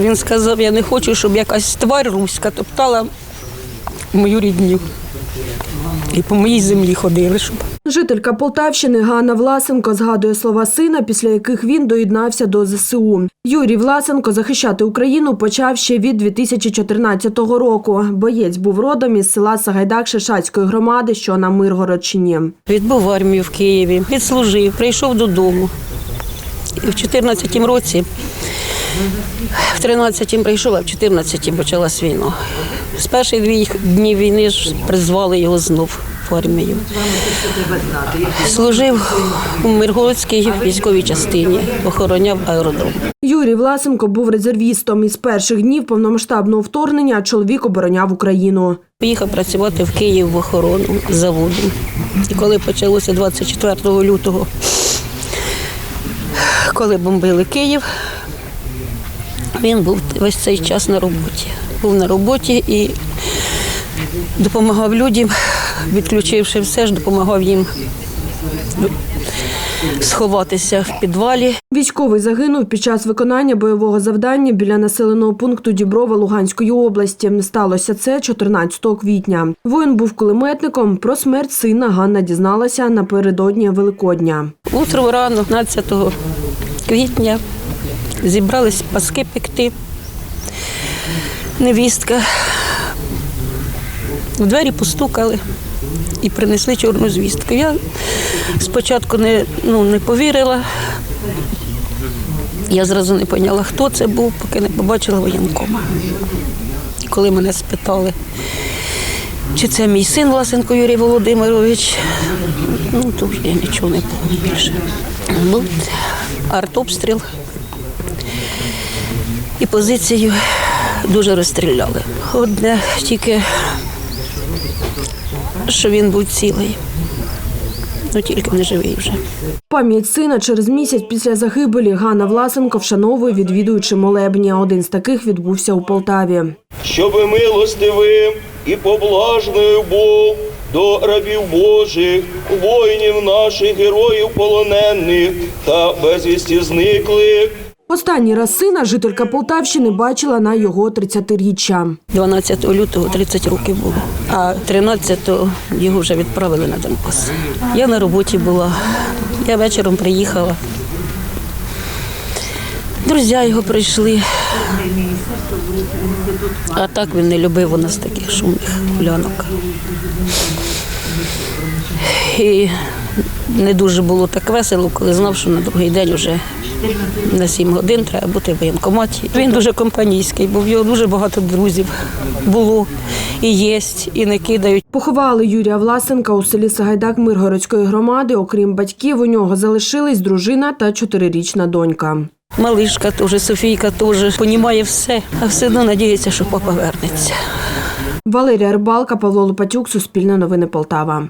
Він сказав, я не хочу, щоб якась тварь руська топтала мою рідню. І по моїй землі ходили, щоб Жителька Полтавщини Ганна Власенко згадує слова сина, після яких він доєднався до ЗСУ. Юрій Власенко захищати Україну почав ще від 2014 року. Боєць був родом із села Сагайдак Шишацької громади, що на Миргородщині. відбув армію в Києві, відслужив, прийшов додому. І в 2014 році, в 13-м прийшов, а в 14-м почалась війна. З перших днів війни ж призвали його знов в армію. Служив у Миргородській військовій частині, охороняв аеродром. Юрій Власенко був резервістом. Із перших днів повномасштабного вторгнення чоловік обороняв Україну. Поїхав працювати в Київ в охорону заводу. І коли почалося 24 лютого, коли бомбили Київ, він був весь цей час на роботі. Був на роботі і допомагав людям, відключивши все ж, допомагав їм сховатися в підвалі. Військовий загинув під час виконання бойового завдання біля населеного пункту Діброва Луганської області. Сталося це 14 квітня. Воїн був кулеметником. Про смерть сина Ганна дізналася напередодні Великодня. Утром рано, 15 квітня, зібрались паски пекти. Невістка. В двері постукали і принесли чорну звістку. Я спочатку не, ну, не повірила. Я зразу не поняла, хто це був, поки не побачила воєнкома. Коли мене спитали, чи це мій син Власенко Юрій Володимирович, ну то я нічого не пам'ятаю більше. Був артобстріл і позицію дуже розстріляли. Одне тільки, що він був цілий, ну тільки не живий вже. Пам'ять сина через місяць після загибелі Ганна Власенко вшановує відвідуючи молебні. Один з таких відбувся у Полтаві. щоби милостивим і поблажною був до рабів Божих, воїнів наших, героїв полонених та безвісті зниклих. Останній раз сина жителька Полтавщини бачила на його 30-річчя. 12 лютого 30 років було, а 13-го його вже відправили на Донбас. Я на роботі була, я вечором приїхала. Друзі його прийшли. А так він не любив у нас таких шумних гулянок. І не дуже було так весело, коли знав, що на другий день вже на 7 годин треба бути в воєнкоматі. Він дуже компанійський, бо в його дуже багато друзів було і є, і не кидають. Поховали Юрія Власенка у селі Сагайдак Миргородської громади. Окрім батьків, у нього залишились дружина та чотирирічна донька. Малишка теж, Софійка теж понімає все, а все одно надіється, що папа вернеться. Валерія Рибалка, Павло Лопатюк, Суспільне новини Полтава.